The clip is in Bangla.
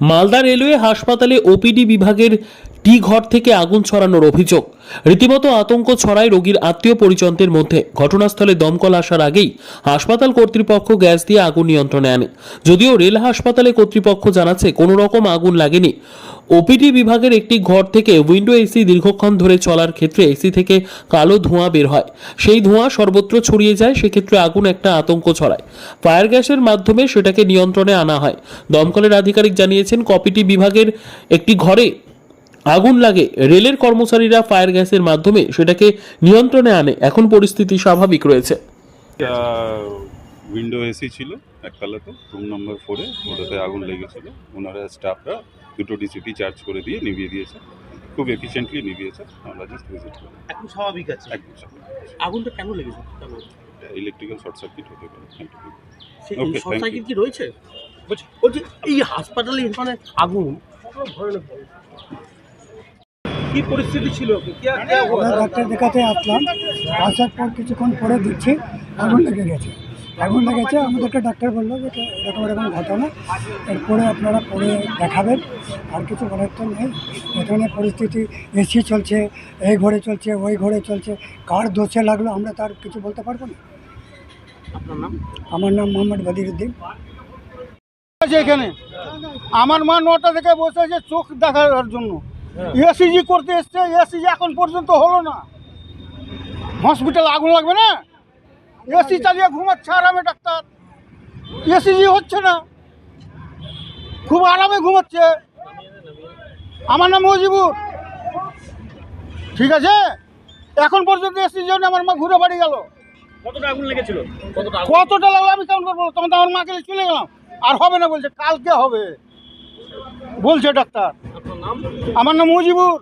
মালদা রেলওয়ে হাসপাতালে ওপিডি বিভাগের টি ঘর থেকে আগুন ছড়ানোর অভিযোগ। রীতিমতো আতঙ্ক ছড়ায় রোগীর আত্মীয় পরিজনদের মধ্যে। ঘটনাস্থলে দমকল আসার আগেই হাসপাতাল কর্তৃপক্ষ গ্যাস দিয়ে আগুন নিয়ন্ত্রণে আনে। যদিও রেল হাসপাতালে কর্তৃপক্ষ জানাচ্ছে, কোনো রকম আগুন লাগেনি। ওপিডি বিভাগের একটি ঘর থেকে উইন্ডো এসি দীর্ঘক্ষণ ধরে চলার ক্ষেত্রে এসি থেকে কালো ধোঁয়া বের হয়। সেই ধোঁয়া সর্বত্র ছড়িয়ে যায়, সেক্ষেত্রে আগুন একটা আতঙ্ক ছড়ায়। ফায়ার গ্যাসের মাধ্যমে সেটাকে নিয়ন্ত্রণে আনা হয়। দমকলের আধিকারিক জানিয়েছেন কপিটি বিভাগের একটি ঘরে আগুন লাগে। রেলের কর্মচারীরা ফায়ার গ্যাসের মাধ্যমে সেটাকে নিয়ন্ত্রণে আনে। এখন পরিস্থিতি স্বাভাবিক রয়েছে। উইন্ডো এসি ছিল একতলাতে, রুম নম্বর ফোরে, ওটাতে আগুন লেগেছিল। ওনারা, স্টাফরা দুটো ডিসিপি চার্জ করে দিয়ে নিভিয়ে দিয়েছে। খুব এফিসিয়েন্টলি নিভিয়েছে। আমরা জাস্ট ভিজিট করি এখন স্বাভাবিক আছে। একদম আগুনটা কেন লেগেছে? ইলেকট্রিক্যাল শর্ট সার্কিট হতে পারে। Okay, শর্ট সার্কিট কি রয়েছে? বলছি বলছি এই হাসপাতালে এখানে আগুন ভয়ানক কি পরিস্থিতি ছিল? কি কে- কে? আমরা ডাক্তার দেখাতে আসলাম। আসার পর কিছুক্ষণ পরে দিচ্ছি আগুন লেগে গেছে। আগুন লেগেছে আমাদেরকে ডাক্তার বলল যে এরকম এরকম ঘটনা এরপরে আপনারা পরে দেখাবেন আর কিছু বলার তো নেই। এখানে পরিস্থিতি এসি চলছে এই ঘরে চলছে ওই ঘরে চলছে কার দোষে লাগল আমরা তার কিছু বলতে পারব না। আপনার নাম? আমার নাম মোহাম্মদ বদিরুদ্দিন আছে এখানে। আমার মা নটা থেকে বসে আছে চোখ দেখার জন্য। এসিজি করতে এসছে এসিজি এখন পর্যন্ত হলো না। হসপিটাল আগুন লাগবে না? এসি চালিয়ে ঘুমাচ্ছে আরামে ডাক্তার। এসিজি হচ্ছে না। খুব আরামে ঘুমাচ্ছে। আমার নাম মজিবুর। ঠিক আছে? এখন পর্যন্ত এসির জন্য আমার মা ঘুরে বাড়ি গেল। কতটা আগুন লেগেছিল? কতটা লাগল আমি কেমন করব? তখন তো আমার মাকে চলে গেলাম। আর হবে না বলছে কালকে হবে। বলছে ডাক্তার। আমার নাম মুজিবুর।